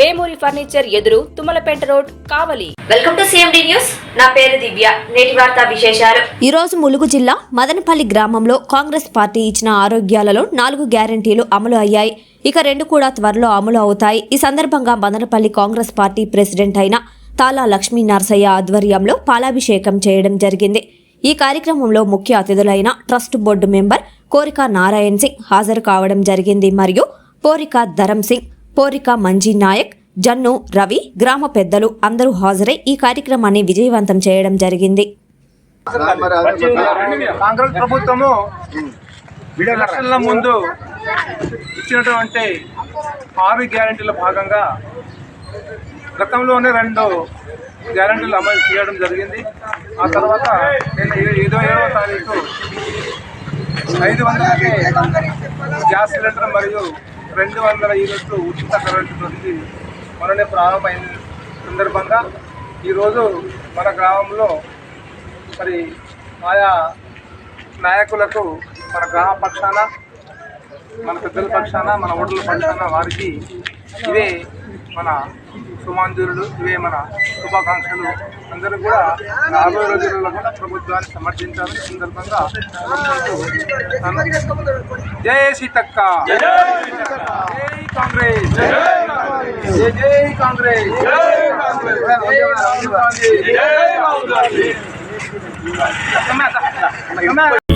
Vemuri furniture ఎదురు Tummalapeta road Kavali. Welcome to CMD news. నా పేరు దివ్య. నేటి వార్తా విశేషాలు. ఈరోజు ములుగు జిల్లా మదనపల్లి గ్రామంలో కాంగ్రెస్ పార్టీ ఇచ్చిన ఆరోగ్యాలలో నాలుగు గ్యారంటీలు అమలు అయ్యాయి. ఇక రెండు కూడా త్వరలో అమలు అవుతాయి. ఈ సందర్భంగా మదనపల్లి కాంగ్రెస్ పార్టీ ప్రెసిడెంట్ అయిన తాలా లక్ష్మీ నరసయ్య ఆధ్వర్యంలో పాలాభిషేకం చేయడం జరిగింది. ఈ కార్యక్రమంలో ముఖ్య అతిథులైన ట్రస్ట్ బోర్డు మెంబర్ కోరిక నారాయణ్ సింగ్ హాజరు కావడం జరిగింది. మరియు పోరిక ధరం సింగ్ కోరిక మంజీ నాయక్ జన్ను రవి గ్రామ పెద్దలు అందరూ హాజరై ఈ కార్యక్రమాన్ని విజయవంతం చేయడం జరిగింది. కాంగ్రెస్ ప్రభుత్వము ఎలక్షన్ల ముందు ఇచ్చినటువంటి ఆరు గ్యారంటీల భాగంగా గతంలోనే రెండు గ్యారంటీలు అమలు చేయడం జరిగింది. ఆ తర్వాత నేను ఇరవై ఏడవ తారీఖు ఐదు వందలకి గ్యాస్ సిలిండర్ మరియు రెండు వందల యూనిట్లు ఉచిత కరెంటు నుంచి మననే ప్రారంభమైన సందర్భంగా ఈరోజు మన గ్రామంలో మరి ఆయా నాయకులకు మన గ్రామ పక్షాన మన పెద్దల పక్షాన మన ఓటర్ల పక్షాన వారికి ఇదే మన సుమాంజురులు ఇవే మన శుభాకాంక్షలు. అందరూ కూడా రాబోయే రోజుల్లో కూడా ప్రభుత్వాన్ని సమర్థించాలని సందర్భంగా జై సీతక్క. జై కాంగ్రెస్. జై జై కాంగ్రెస్. రాహుల్ గాంధీ.